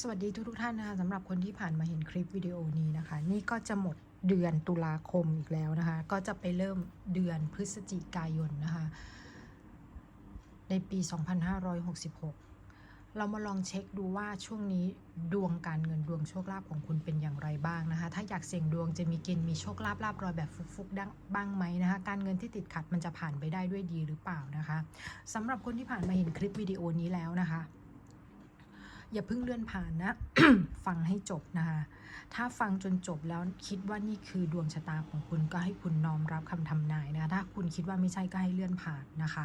สวัสดีทุกทุกท่านนะคะสำหรับคนที่ผ่านมาเห็นคลิปวิดีโอนี้นะคะ นี่ก็จะหมดเดือนตุลาคมอีกแล้วนะคะ ก็จะไปเริ่มเดือนพฤศจิกายนนะคะ ในปี 2566 เรามาลองเช็คดูว่าช่วงนี้ดวงการเงินดวงโชคลาภของคุณเป็นอย่างไรบ้างนะคะ ถ้าอยากเสี่ยงดวงจะมีเกณฑ์มีโชคลาภลาบรอยแบบฟุกๆดังบ้างไหมนะคะ การเงินที่ติดขัดมันจะผ่านไปได้ด้วยดีหรือเปล่านะคะสำหรับคนที่ผ่านมาเห็นคลิปวิดีโอนี้แล้วนะคะ อย่าเพิ่งเลื่อนผ่านนะ ฟังให้จบนะคะ ถ้าฟังจนจบแล้วคิดว่านี่คือดวงชะตาของคุณก็ให้คุณน้อมรับคำทำนายนะคะถ้าคุณคิดว่าไม่ใช่ก็ให้เลื่อนผ่านนะคะ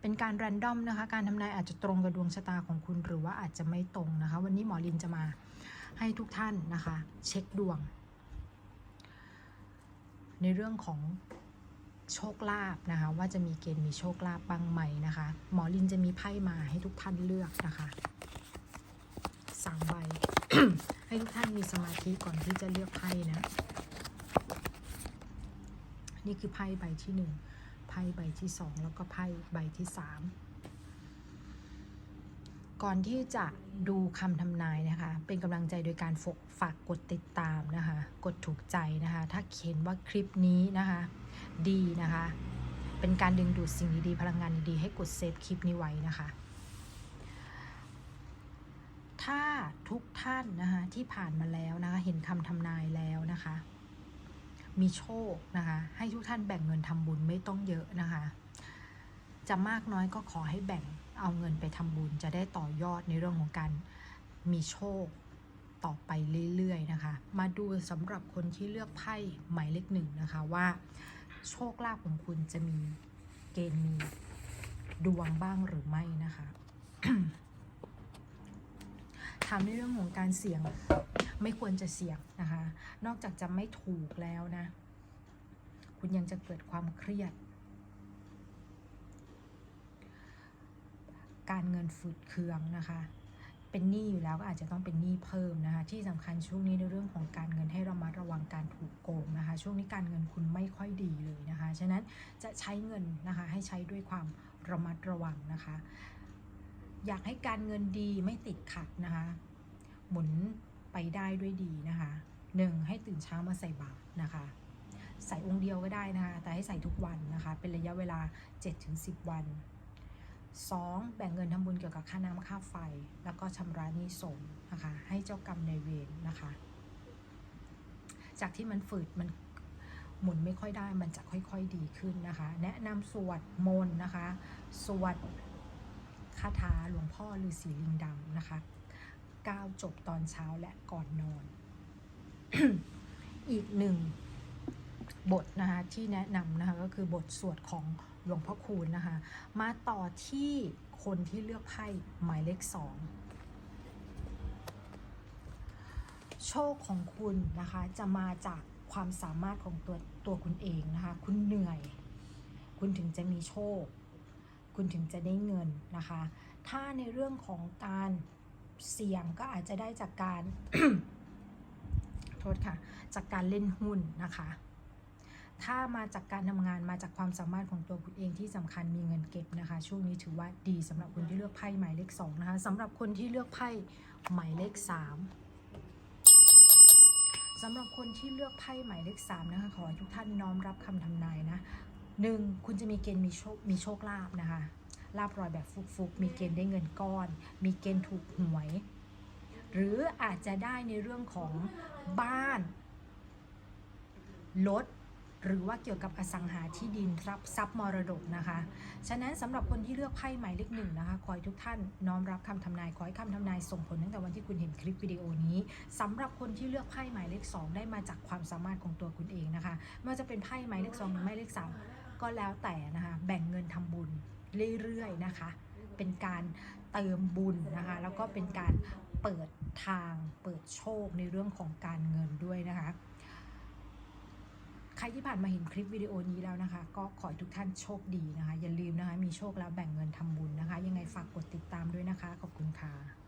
เป็นการแรนดอมนะคะ การทำนายอาจจะตรงกับดวงชะตาของคุณหรือว่าอาจจะไม่ตรงนะคะ วันนี้หมอลินจะมาให้ทุกท่านนะคะ เช็คดวง ในเรื่องของโชคลาภนะคะว่าจะมีเกณฑ์มีโชคลาภบ้างไหมนะคะ หมอลินจะมีไพ่มาให้ทุกท่านเลือกนะคะ สามใบ ให้ทุกท่านมีสมาธิก่อนที่จะเลือกไพ่นะ นี่คือไพ่ใบที่หนึ่งไพ่ใบที่สองแล้วก็ไพ่ใบที่สามก่อนที่จะดูคำทำนายนะคะ เป็นกำลังใจโดยการฝกฝากกดติดตามนะคะ กดถูกใจนะคะ ถ้าเห็นว่าคลิปนี้นะคะ ดีนะคะ เป็นการดึงดูดสิ่งดีๆ พลังงานดีๆ ให้กดเซฟคลิปนี้ไว้นะคะ ถ้าทุกท่านนะคะที่ผ่านมาแล้วนะคะเห็นคำทำนายแล้วนะคะ มีโชคนะคะ ให้ทุกท่านแบ่งเงินทำบุญไม่ต้องเยอะนะคะ จะมากน้อยก็ขอให้แบ่งเอาเงินไปทำบุญ จะได้ต่อยอดในเรื่องของการมีโชคต่อไปเรื่อยๆนะคะ มาดูสำหรับคนที่เลือกไพ่หมายเลขหนึ่งนะคะว่า โชคลาภของคุณจะมีเกณฑ์มีดวงบ้างหรือไม่นะคะ ถามในเรื่องของการเสี่ยงไม่ควรจะเสี่ยงนะคะ นอกจากจะไม่ถูกแล้วนะ คุณยังจะเกิดความเครียด การเงินฝืดเคืองนะคะ เป็นหนี้อยู่แล้วก็อาจจะต้องเป็นหนี้เพิ่มนะคะ ที่สำคัญช่วงนี้ในเรื่องของการเงินให้ระมัดระวังการถูกโกงนะคะ ช่วงนี้การเงินคุณไม่ค่อยดีเลยนะคะ ฉะนั้นจะใช้เงินนะคะให้ใช้ด้วยความระมัดระวังนะคะ อยากให้การเงินดีไม่ติดขัดนะคะ หมุนไปได้ด้วยดีนะคะหนึ่งให้ตื่นเช้ามาใส่บาตรนะคะ ใส่องค์เดียวก็ได้นะคะ แต่ให้ใส่ทุกวันนะคะ เป็นระยะเวลา 7-10 วัน 2. แบ่งเงินทำบุญเกี่ยวกับค่าน้ำค่าไฟ แล้วก็ชำระหนี้สงนะคะ ให้เจ้ากรรมในเวรนะคะ จากที่มันฝืดมันหมุนไม่ค่อยได้มันจะค่อยๆดีขึ้นนะคะ แนะนำสวดมนต์นะคะ สวด คาถาหลวงพ่อฤาษีลิงดำนะคะก้าวจบตอนเช้าและก่อนนอน อีกหนึ่งบทนะคะที่แนะนำนะคะก็คือบทสวดของหลวงพ่อคูณนะคะ มาต่อที่คนที่เลือกไพ่หมายเลขสองโชคของคุณนะคะจะมาจากความสามารถของตัวตัวคุณเองนะคะ คุณเหนื่อย คุณถึงจะมีโชค คุณถึงจะได้เงินนะคะ ถ้าในเรื่องของการเสี่ยงก็อาจจะได้จากการ โทษค่ะ จากการเล่นหุ้นนะคะ ถ้ามาจากการทำงานมาจากความสามารถของตัวคุณเองที่สำคัญมีเงินเก็บนะคะ ช่วงนี้ถือว่าดีสำหรับคนที่เลือกไพ่หมายเลขสองนะคะสำหรับคนที่เลือกไพ่หมายเลขสามสำหรับคนที่เลือกไพ่หมายเลขสามนะคะขอให้ทุกท่านน้อมรับคำทำนายนะ หนึ่งคุณจะมีเกณฑ์มีโชคมีโชคลาภนะคะลาบรอยแบบฟุกๆ มีเกณฑ์ได้เงินก้อน มีเกณฑ์ถูกหวย หรืออาจจะได้ในเรื่องของบ้านรถหรือว่าเกี่ยวกับอสังหาที่ดินรับทรัพย์มรดกนะคะ ฉะนั้นสำหรับคนที่เลือกไพ่หมายเลขหนึ่งนะคะ ขอให้ทุกท่านน้อมรับคำทำนาย ขอให้คำทำนายส่งผลตั้งแต่วันที่คุณเห็นคลิปวิดีโอนี้สำหรับคนที่เลือกไพ่หมายเลขสองได้มาจากความสามารถของตัวคุณเองนะคะไม่ว่าจะเป็นไพ่หมายเลขสองหรือหมายเลขสาม ก็แล้วแต่นะคะแบ่งเงินทำบุญเรื่อยๆนะคะ เป็นการเติมบุญนะคะ แล้วก็เป็นการเปิดทางเปิดโชคในเรื่องของการเงินด้วยนะคะ ใครที่ผ่านมาเห็นคลิปวิดีโอนี้แล้วนะคะ ก็ขอให้ทุกท่านโชคดีนะคะ อย่าลืมนะคะ มีโชคแล้วแบ่งเงินทำบุญนะคะ ยังไงฝากกดติดตามด้วยนะคะ ขอบคุณค่ะ